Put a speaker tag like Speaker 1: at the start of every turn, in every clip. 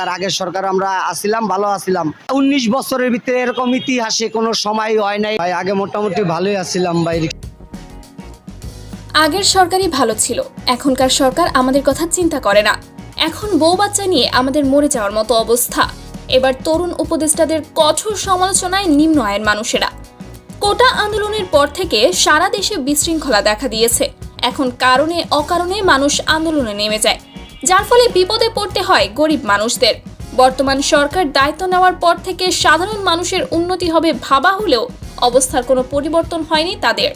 Speaker 1: তার আগের সরকার আমরা আসিলাম, ভালো আসিলাম। উনিশ বছরের ভিতরে এরকম ইতিহাসে কোনো সময় হয় নাই। আগে মোটামুটি ভালোই আসছিলাম ভাই।
Speaker 2: আগের সরকারই ভালো ছিল। এখনকার সরকার আমাদের কথা চিন্তা করে না। এখন বউ বাচ্চা নিয়ে আমাদের মরে যাওয়ার মতো অবস্থা। এবার তরুণ উপদেষ্টাদের কঠোর সমালোচনায় নিম্ন আয়ের মানুষেরা। কোটা আন্দোলনের পর থেকে সারা দেশে বিশৃঙ্খলা দেখা দিয়েছে। এখন কারণে অকারণে মানুষ আন্দোলনে নেমে যায়। যার ফলে বিপদে পড়তে হয় গরিব মানুষদের। বর্তমান সরকার দায়িত্ব নেওয়ার পর থেকে সাধারণ মানুষের উন্নতি হবে ভাবা হলেও অবস্থার কোনো পরিবর্তন হয়নি তাদের।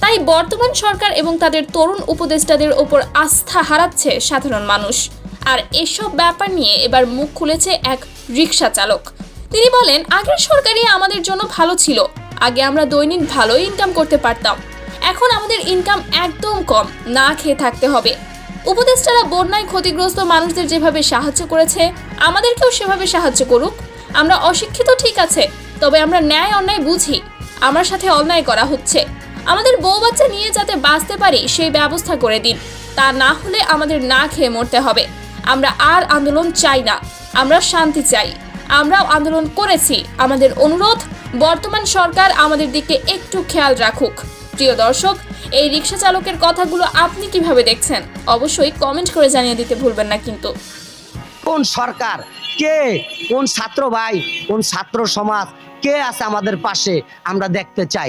Speaker 2: তাই বর্তমান সরকার এবং তাদের তরুণ উপদেষ্টাদের ওপর আস্থা হারাচ্ছে সাধারণ মানুষ। আর এসব ব্যাপার নিয়ে এবার মুখ খুলেছে এক রিক্সা চালক। তিনি বলেন, আগের সরকারই আমাদের জন্য ভালো ছিল। আগে আমরা দৈনিক ভালোই ইনকাম করতে পারতাম। এখন আমাদের ইনকাম একদম কম। না খেয়ে থাকতে হবে। উপদেষ্টারা বন্যায় ক্ষতিগ্রস্ত মানুষদের যেভাবে সাহায্য করেছে, আমাদেরকেও সেভাবে সাহায্য করুক। আমরা অশিক্ষিত ঠিক আছে, তবে আমরা ন্যায় অন্যায় বুঝি। আমার সাথে অন্যায় করা হচ্ছে। আমাদের বউ বাচ্চা নিয়ে যাতে বাঁচতে পারি, সেই ব্যবস্থা করে দিন। তা না হলে আমাদের না খেয়ে মরতে হবে। আমরা আর আন্দোলন চাই না। আমরা শান্তি চাই। আমরাও আন্দোলন করেছি। আমাদের অনুরোধ, বর্তমান সরকার আমাদের দিকে একটু খেয়াল রাখুক। প্রিয় দর্শক, এই রিক্সা চালকের কথাগুলো আপনি কীভাবে দেখছেন? অবশ্যই কমেন্ট করে জানিয়ে দিতে ভুলবেন না কিন্তু।
Speaker 1: কোন সরকার? কে? কোন ছাত্র ভাই? কোন ছাত্র সমাজ? কে আছে আমাদের পাশে? আমরা দেখতে চাই।